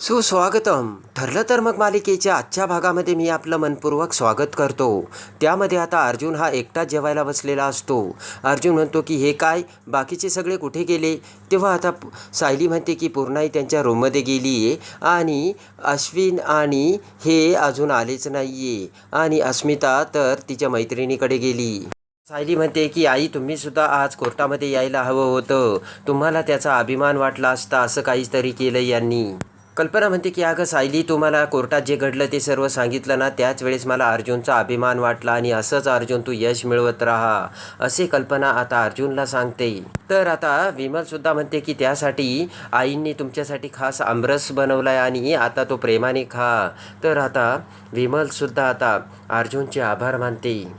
सुस्वागतम. ठरलं तर मग मालिकेच्या आजच्या भागामध्ये मी आपलं मनपूर्वक स्वागत करतो. त्यामध्ये आता अर्जुन हा एकटाच जेवायला बसलेला असतो. अर्जुन म्हणतो की हे काय? बाकीचे सगळे कुठे गेले? तेव्हा आता सायली म्हणते की पूर्णाई त्यांच्या रूममध्ये गेली आहे आणि अश्विन आणि हे अजून आलेच नाही आहे आणि अस्मिता तर तिच्या मैत्रिणीकडे गेली. सायली म्हणते की आई तुम्ही सुद्धा आज कोर्टामध्ये यायला हवं होतं. तुम्हाला त्याचा अभिमान वाटला असता असं काहीतरी केलं यांनी. कल्पना म्हणते की अगं सायली तुम्हाला कोर्टात जे घडलं ते सर्व सांगितलं ना त्याच वेळेस मला अर्जुनचा अभिमान वाटला आणि असंच अर्जुन तू यश मिळवत राहा असे कल्पना आता अर्जुनला सांगते. तर आता विमलसुद्धा म्हणते की त्यासाठी आईंनी तुमच्यासाठी खास आमरस आहे आणि आता तो प्रेमाने खा. तर आता विमलसुद्धा आता अर्जुनचे आभार मानते.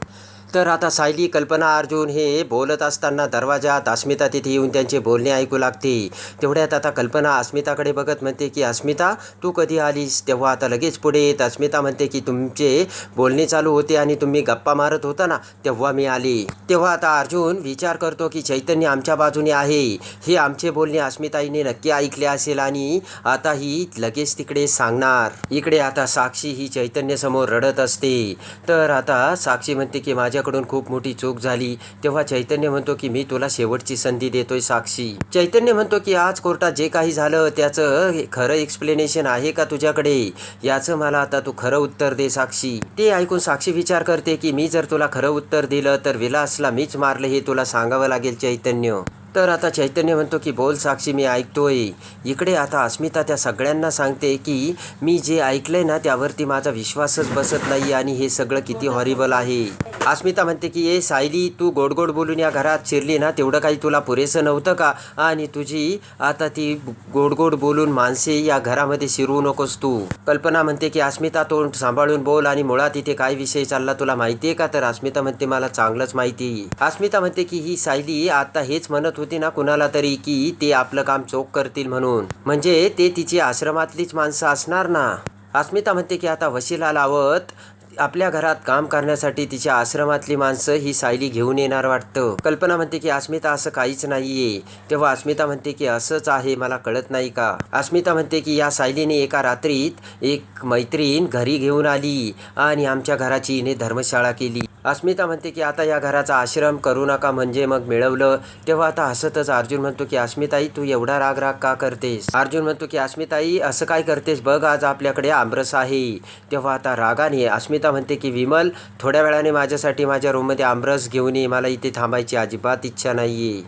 तर आता सायली कल्पना अर्जुन हे बोलत असताना दरवाजात अस्मिता तिथे येऊन त्यांचे बोलणे ऐकू लागते. तेवढ्यात आता कल्पना अस्मिताकडे बघत म्हणते की अस्मिता तू कधी आलीस? तेव्हा आता लगेच पुढे येत अस्मिता म्हणते की तुमचे बोलणे चालू होते आणि तुम्ही गप्पा मारत होता ना तेव्हा मी आले. तेव्हा आता अर्जुन विचार करतो की चैतन्य आमच्या बाजूने आहे. हे आमचे बोलणे अस्मिताईने नक्की ऐकले असेल आणि आता ही लगेच तिकडे सांगणार. इकडे आता साक्षी ही चैतन्यसमोर रडत असते. तर आता साक्षी म्हणते की माझ्या माझ्याकडून खूप मोठी चूक झाली. तेव्हा चैतन्य म्हणतो की मी तुला शेवटची संधी देतोय साक्षी. चैतन्य म्हणतो की आज कोर्टात जे काही झालं त्याचं खरं एक्सप्लेनेशन आहे का तुझ्याकडे? याचं मला आता तू खरं उत्तर दे साक्षी. ते ऐकून साक्षी विचार करते की मी जर तुला खरं उत्तर दिलं तर विलासला मीच मारलं हे तुला सांगावं लागेल चैतन्य. तर आता चैतन्य म्हणतो की बोल साक्षी मी ऐकतोय. इकडे आता अस्मिता त्या सगळ्यांना सांगते की मी जे ऐकलंय ना त्यावरती माझा विश्वासच बसत नाही आणि हे सगळं किती हॉरिबल आहे. अस्मिता म्हणते की ए सायली तू गोड गोड बोलून या घरात शिरली ना तेवढं काही तुला पुरेसं नव्हतं का? आणि तुझी आता ती गोड गोड बोलून माणसे या घरामध्ये शिरवू नकोस तू. कल्पना म्हणते की अस्मिता तोंड सांभाळून बोल आणि मुळात इथे काय विषय चालला तुला माहितीये का? तर अस्मिता म्हणते मला चांगलंच माहिती अस्मिता म्हणते की ही सायली आता हेच म्हणत होती ना कुणाला तरी की ते आपलं काम चोख करतील म्हणून. म्हणजे ते तिची आश्रमातलीच माणसं असणार ना? अस्मिता म्हणते की आता वशिला लावत आपल्या घरात काम करण्यासाठी तिच्या आश्रमातली माणसं ही सायली घेऊन येणार वाटतं. कल्पना म्हणते की अस्मिता असं काहीच नाहीये. तेव्हा अस्मिता म्हणते की असंच आहे मला कळत नाही का? अस्मिता म्हणते की या सायलीने एका रात्रीत एक मैत्रीण घरी घेऊन आली आणि आमच्या घराची हिने धर्मशाळा केली. अस्मिता म्हणते की आता या घराचा आश्रम करू नका म्हणजे मग मिळवलं. तेव्हा आता हसतच अर्जुन म्हणतो की अस्मिताई तू एवढा राग राग का करतेस? अर्जुन म्हणतो की अस्मिताई असं काय करतेस बघ आज आपल्याकडे आमरस आहे. तेव्हा आता रागाने अस्मिता म्हणते की विमल थोड्या वेळाने माझ्यासाठी माझ्या रूममध्ये आमरस घेऊन ये. मला इथे थांबायची अजिबात इच्छा नाही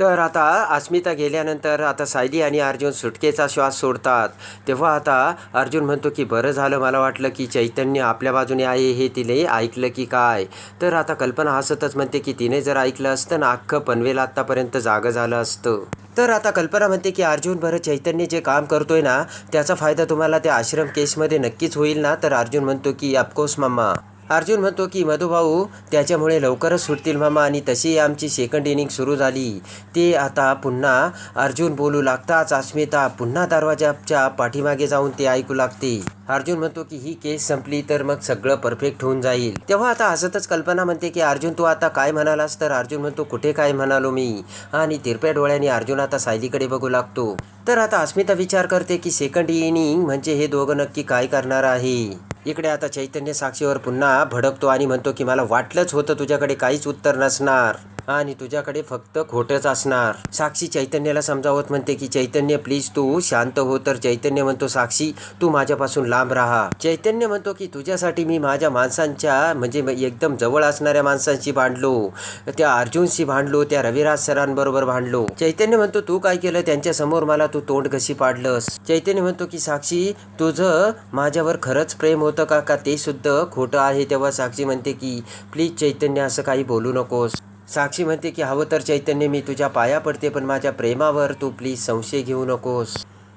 तर आता अस्मिता गेल्यानंतर आता सायली आणि अर्जुन सुटकेचा श्वास सोडतात. तेव्हा आता अर्जुन म्हणतो की बरं झालं मला वाटलं की चैतन्य आपल्या बाजूने आहे हे तिने ऐकलं की काय? तर आता कल्पना हसतच म्हणते की तिने जर ऐकलं असतं ना अख्खं पनवेल आत्तापर्यंत जागं झालं असतं. तर आता कल्पना म्हणते की अर्जुन बरं चैतन्य जे काम करतोय ना त्याचा फायदा तुम्हाला त्या आश्रम केसमध्ये नक्कीच होईल ना? तर अर्जुन म्हणतो की अफकोर्स मम्मा अर्जुन म्हणतो की मधुभाऊ त्याच्यामुळे लवकरच सुटतील मामा आणि तशी आमची सेकंड इनिंग सुरू झाली. ते आता पुन्हा अर्जुन बोलू लागताच अस्मिता पुन्हा दरवाजाच्या पाठीमागे जाऊन ते ऐकू लागते. अर्जुन म्हणतो की ही केस संपली तर मग सगळं परफेक्ट होऊन जाईल. तेव्हा आता हसतच कल्पना म्हणते की अर्जुन तू आता काय म्हणालास? तर अर्जुन म्हणतो कुठे काय म्हणालो मी? आणि तिरप्या डोळ्याने अर्जुन आता सायलीकडे बघू लागतो. तर आता अस्मिता विचार करते की सेकंड इनिंग म्हणजे हे दोघं नक्की काय करणार आहे? इकडे आता चैतन्य साक्षीवर पुन्हा भडकतो आणि म्हणतो की मला वाटलंच होतं तुझ्याकडे काहीच उत्तर नसणार. आणि तुझ्याकडे फक्त खोटंच असणार. साक्षी चैतन्याला समजावत म्हणते की चैतन्य प्लीज तू शांत हो. तर चैतन्य म्हणतो साक्षी तू माझ्यापासून लांब राहा. चैतन्य म्हणतो की तुझ्यासाठी मी माझ्या माणसांच्या म्हणजे एकदम जवळ असणाऱ्या माणसांशी भांडलो. त्या अर्जुनशी भांडलो त्या रविराज सरांबरोबर भांडलो. चैतन्य म्हणतो तू काय केलं? त्यांच्यासमोर मला तू तोंड कशी पाडलंस? चैतन्य म्हणतो की साक्षी तुझं माझ्यावर खरंच प्रेम होतं का? का ते सुद्धा खोटं आहे? तेव्हा साक्षी म्हणते की प्लीज चैतन्य असं काही बोलू नकोस. साक्षी म्हणते की हवं तर चैतन्य मी तुझ्या पाया पडते पण माझ्या प्रेमावर तू प्लीज संशय घेऊ नकोस.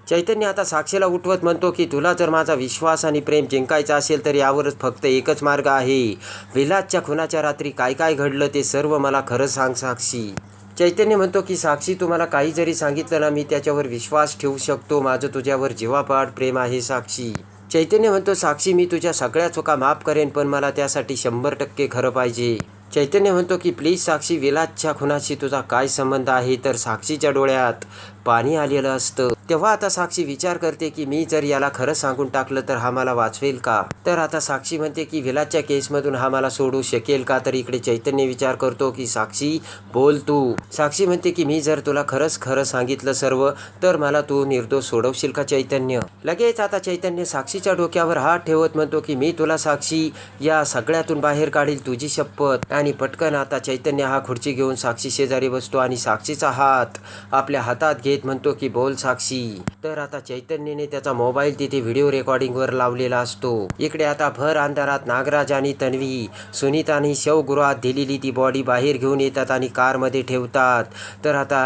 चैतन्य आता साक्षीला उठवत म्हणतो की तुला जर माझा विश्वास आणि प्रेम जिंकायचा असेल तर यावरच फक्त एकच मार्ग आहे. विलासच्या खुनाच्या रात्री काय काय घडलं ते सर्व मला खरं सांग साक्षी. चैतन्य म्हणतो की साक्षी तुम्हाला काही जरी सांगितलं ना मी त्याच्यावर विश्वास ठेवू शकतो. माझं तुझ्यावर जीवापाड प्रेम आहे साक्षी. चैतन्य म्हणतो साक्षी मी तुझ्या सगळ्या चुका माफ करेन पण मला त्यासाठी शंभर टक्के खरं पाहिजे. चैतन्य म्हणतो की प्लीज साक्षी विलासच्या खुनाशी तुझा काय संबंध आहे? तर साक्षीच्या डोळ्यात पाणी आलेलं असतं. तेव्हा आता साक्षी विचार करते की मी जर याला खरं सांगून टाकलं तर हा मला वाचवेल का? तर आता साक्षी म्हणते की विलाच्या केसमधून हा मला सोडू शकेल का? तर इकडे चैतन्य विचार करतो की साक्षी बोल तू. साक्षी म्हणते की मी जर तुला खरंच खरं सांगितलं सर्व तर मला तू निर्दोष सोडवशील का चैतन्य? लगेच आता चैतन्य साक्षीच्या डोक्यावर हात ठेवत म्हणतो की मी तुला साक्षी या सगळ्यातून बाहेर काढील तुझी शपथ. आणि पटकन आता चैतन्य हा खुर्ची घेऊन साक्षी शेजारी बसतो आणि साक्षीचा हात आपल्या हातात घेत म्हणतो की बोल साक्षी. तर आता चैतन्यने त्याचा मोबाईल तिथे व्हिडिओ रेकॉर्डिंगवर लावलेला असतो. इकडे आता भर अंधारात नागराज आणि तन्वी सुनीताने शवगृहात दिलेली ती बॉडी बाहेर घेऊन येतात आणि कारमध्ये ठेवतात. तर आता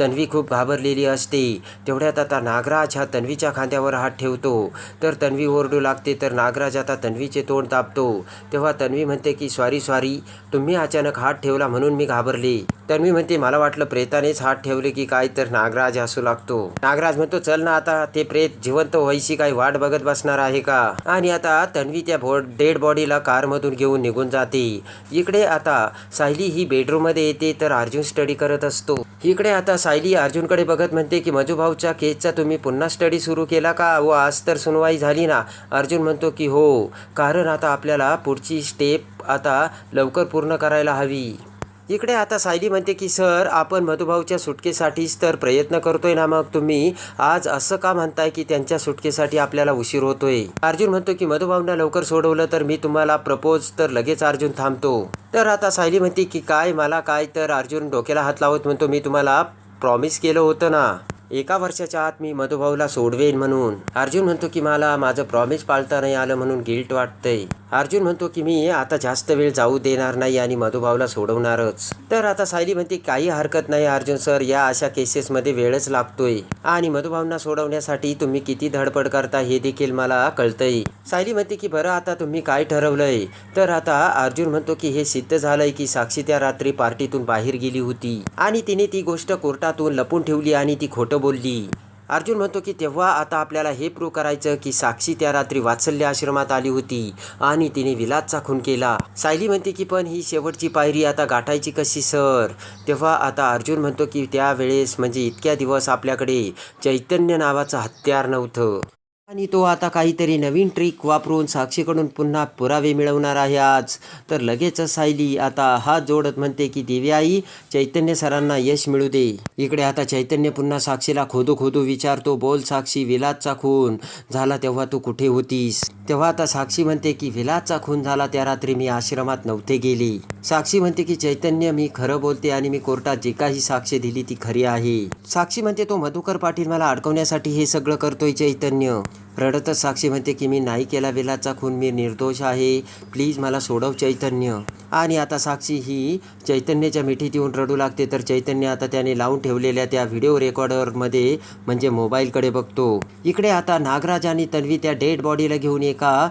तन्वी खूप घाबरलेली असते. तेवढ्यात आता नागराज हा तन्वीच्या खांद्यावर हात ठेवतो. तर तन्वी ओरडू लागते तर नागराज आता तन्वीचे तोंड तापतो. तेव्हा तन्वी म्हणते की सॉरी सॉरी तुम्ही अचानक हात ठेवला म्हणून मी घाबरले. तन्वी म्हणते मला वाटलं प्रेतानेच हात ठेवले की काय तर नागराज हसू लागतो. नागराज म्हणतो चल ना आता ते प्रेत जिवंत व्हायची काही वाट बघत बसणार आहे का? आणि आता तन्वी त्या डेड बॉडीला कारमधून घेऊन निघून जाते. इकडे आता सायली ही बेडरूममध्ये येते तर अर्जुन स्टडी करत असतो. इकडे आता सायली अर्जुनकडे बघत म्हणते की मजूभाऊच्या केसचा तुम्ही पुन्हा स्टडी सुरू केला का? व आज तर सुनवाई झाली ना. अर्जुन म्हणतो की हो कारण आता आपल्याला पुढची स्टेप आता लवकर पूर्ण करायला हवी. इकडे आता सायली म्हणते की सर आपण मधुभाऊच्या सुटकेसाठीच तर प्रयत्न करतोय ना मग. तुम्ही आज असं का म्हणताय की त्यांच्या सुटकेसाठी आपल्याला उशीर होतोय? अर्जुन म्हणतो की मधुभाऊंना लवकर सोडवलं तर मी तुम्हाला प्रपोज तर लगेच अर्जुन थांबतो. तर आता सायली म्हणते की काय मला काय तर अर्जुन डोक्याला हात लावत म्हणतो मी तुम्हाला प्रॉमिस केलं होतं ना. एका वर्षाच्या आत मी मधुभाऊला सोडवेन म्हणून. अर्जुन म्हणतो की मला माझं प्रॉमिस पाळता नाही आलं म्हणून गिल्ट वाटतंय. अर्जुन म्हणतो की मी आता जास्त वेळ जाऊ देणार नाही आणि मधुभावला सोडवणारच. तर आता सायली म्हणते काही हरकत नाही अर्जुन सर या अशा केसेसमध्ये वेळच लागतोय. आणि मधुभावना सोडवण्यासाठी तुम्ही किती धडपड करता हे देखील मला कळतंय. सायली म्हणते की बरं आता तुम्ही काय ठरवलंय? तर आता अर्जुन म्हणतो की हे सिद्ध झालंय की साक्षी त्या रात्री पार्टीतून बाहेर गेली होती. आणि तिने ती गोष्ट कोर्टातून लपून ठेवली आणि ती खोटं बोलली. अर्जुन म्हणतो की तेव्हा आता आपल्याला हे प्रूव्ह करायचं की साक्षी त्या रात्री वात्सल्य आश्रमात आली होती आणि तिने विलासचा खून केला. सायली म्हणते की पण ही शेवटची पायरी आता गाठायची कशी सर? तेव्हा आता अर्जुन म्हणतो की त्यावेळेस म्हणजे इतक्या दिवस आपल्याकडे चैतन्य नावाचं हत्यार नव्हतं. आणि तो आता काहीतरी नवीन ट्रिक वापरून साक्षीकडून पुन्हा पुरावे मिळवणार आहे आज. तर लगेचच सायली आता हात जोडत म्हणते की देवी आई चैतन्य सरांना यश मिळू दे. इकडे आता चैतन्य पुन्हा साक्षीला खोदू खोदू विचारतो बोल साक्षी विलासचा खून झाला तेव्हा तू कुठे होतीस? तेव्हा आता साक्षी म्हणते की विलासचा खून झाला त्या रात्री मी आश्रमात नव्हते गेली. साक्षी म्हणते की चैतन्य मी खरं बोलते आणि मी कोर्टात जे काही साक्ष दिली ती खरी आहे. साक्षी म्हणते तो मधुकर पाटील मला अडकवण्यासाठी हे सगळं करतोय चैतन्य. रडतच साक्षी म्हणते की मी नाही केला विलाचा खून मी निर्दोष आहे. प्लीज मला सोडव चैतन्य. आणि आता साक्षी ही चैतन्याच्या मिठीत येऊन रडू लागते. तर चैतन्य आता त्याने लावून ठेवलेल्या त्या व्हिडिओ रेकॉर्डरमध्ये म्हणजे मोबाईलकडे बघतो. इकडे आता नागराज आणि तन्वी त्या डेड बॉडीला घेऊन एका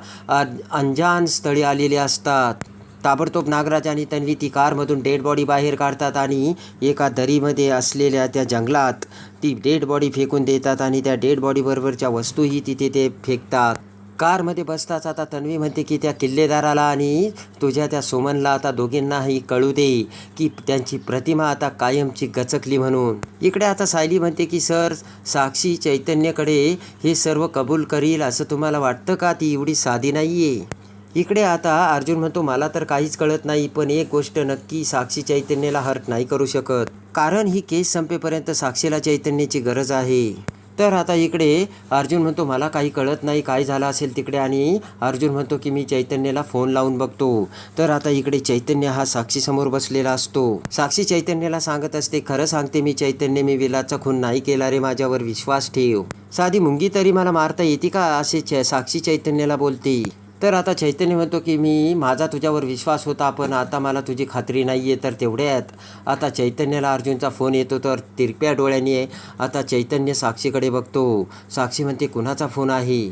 अंजान स्थळी आलेले असतात. ताबडतोब नागराज आणि तन्वी ती कारमधून डेड बॉडी बाहेर काढतात आणि एका दरीमध्ये असलेल्या त्या जंगलात ती डेड बॉडी फेकून देतात आणि त्या डेड बॉडीबरोबरच्या वस्तूही तिथे ते फेकतात. कारमध्ये बसताच आता तन्वी म्हणते की त्या किल्लेदाराला आणि तुझ्या त्या सोमनला आता दोघींनाही कळू दे की त्यांची प्रतिमा आता कायमची गचकली म्हणून. इकडे आता सायली म्हणते की सर साक्षी चैतन्यकडे हे सर्व कबूल करील असं तुम्हाला वाटतं का? ती एवढी साधी नाही आहे इकडे आता अर्जुन म्हणतो मला तर काहीच कळत नाही पण एक गोष्ट नक्की साक्षी चैतन्याला हर्ट नाही करू शकत. कारण ही केस संपेपर्यंत साक्षीला चैतन्याची गरज आहे. तर आता इकडे अर्जुन म्हणतो मला काही कळत नाही काय झालं असेल तिकडे? आणि अर्जुन म्हणतो की मी चैतन्याला फोन लावून बघतो. तर आता इकडे चैतन्य हा साक्षीसमोर बसलेला असतो. साक्षी चैतन्याला सांगत असते खरं सांगते मी चैतन्य मी विलाचा खून नाही केला रे माझ्यावर विश्वास ठेव. साधी मुंगी तरी मला मारता येते का? असे साक्षी चैतन्याला बोलते. तर आता चैतन्य म्हणतो की मी माझा तुझ्यावर विश्वास होता पण आता मला तुझी खात्री नाही आहे तर तेवढ्यात आता चैतन्याला अर्जुनचा फोन येतो तर तिरप्या डोळ्याने आता चैतन्य साक्षीकडे बघतो. साक्षी म्हणते कुणाचा फोन आहे?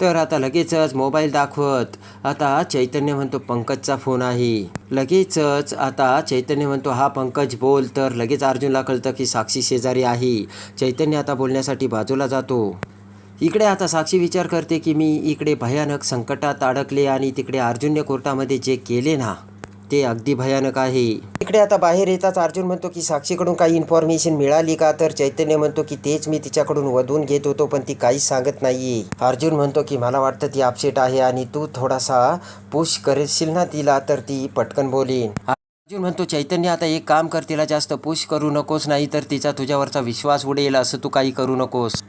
तर आता लगेचच मोबाईल दाखवत आता चैतन्य म्हणतो पंकजचा फोन आहे. लगेचच आता चैतन्य म्हणतो हा पंकज बोल. तर लगेच अर्जुनला कळतं की साक्षी शेजारी आहे. चैतन्य आता बोलण्यासाठी बाजूला जातो. इकडे आता साक्षी विचार करते की मी इकडे भयानक संकटात अडकले आणि तिकडे अर्जुन्य कोर्टामध्ये जे केले ना ते अगदी भयानक आहे. इकडे आता बाहेर येताच अर्जुन म्हणतो की साक्षीकडून काही इन्फॉर्मेशन मिळाली का? तर चैतन्य म्हणतो की तेच मी तिच्याकडून वधून घेत होतो पण ती काहीच सांगत नाहीये. अर्जुन म्हणतो की मला वाटतं ती अपसेट आहे आणि तू थोडासा पुश करशील ना तिला तर ती पटकन बोलेन. अर्जुन म्हणतो चैतन्य आता एक काम कर तिला जास्त पुश करू नकोस नाही तर तिचा तुझ्यावरचा विश्वास उडेल असं तू काही करू नकोस.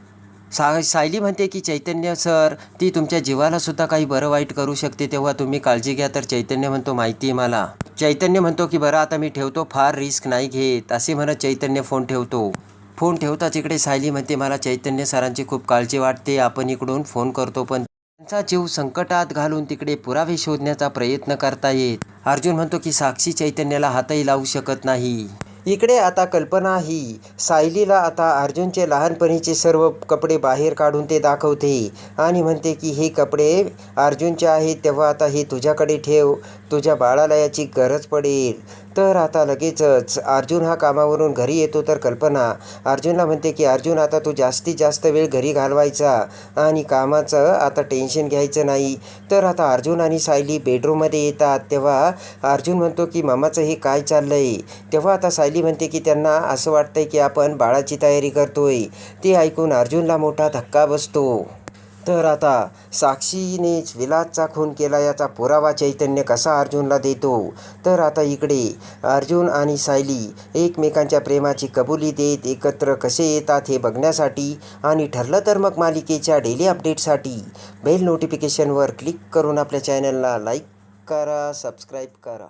सा सायली म्हणते की चैतन्य सर ती तुमच्या जीवालासुद्धा काही बरं वाईट करू शकते तेव्हा तुम्ही काळजी घ्या तर चैतन्य म्हणतो माहिती आहे मला. चैतन्य म्हणतो की बरं आता मी ठेवतो फार रिस्क नाही घेत असे म्हणत चैतन्य फोन ठेवतो. फोन ठेवताच इकडे सायली म्हणते मला चैतन्य सरांची खूप काळजी वाटते आपण इकडून फोन करतो पण त्यांचा जीव संकटात घालून तिकडे पुरावे शोधण्याचा प्रयत्न करता येत अर्जुन म्हणतो की साक्षी चैतन्याला हातही लावू शकत नाही. इकडे आता कल्पना ही. सायलीला आता अर्जुनचे लहानपणीचे सर्व कपडे बाहेर काढून ते दाखवते आणि म्हणते की हे कपडे अर्जुनचे आहेत तेव्हा आता हे तुझ्याकडे ठेव. तुझ्या बाळाला याची गरज पडेल. तर आता लगेचच. अर्जुन हा कामावरून घरी येतो तर कल्पना. अर्जुनला म्हणते की अर्जुन आता तू जास्तीत जास्त वेळ घरी घालवायचा आणि कामाचं आता टेन्शन घ्यायचं नाही. तर आता अर्जुन आणि सायली बेडरूममध्ये येतात. तेव्हा अर्जुन म्हणतो की मामाचं हे काय चाललंय? तेव्हा आता सायली म्हणते की त्यांना असं वाटतंय की आपण बाळाची तयारी करतोय. ते ऐकून अर्जुनला मोठा धक्का बसतो. तर आता साक्षीनेच विलासचा खून केला याचा पुरावा चैतन्य कसा अर्जुनला देतो? तर आता इकडे अर्जुन आणि सायली एकमेकांच्या प्रेमाची कबुली देत एकत्र कसे येतात हे बघण्यासाठी आणि ठरलं तर मग मालिकेच्या डेली अपडेटसाठी बेल नोटिफिकेशनवर क्लिक करून आपल्या चॅनलला लाईक करा सबस्क्राईब करा.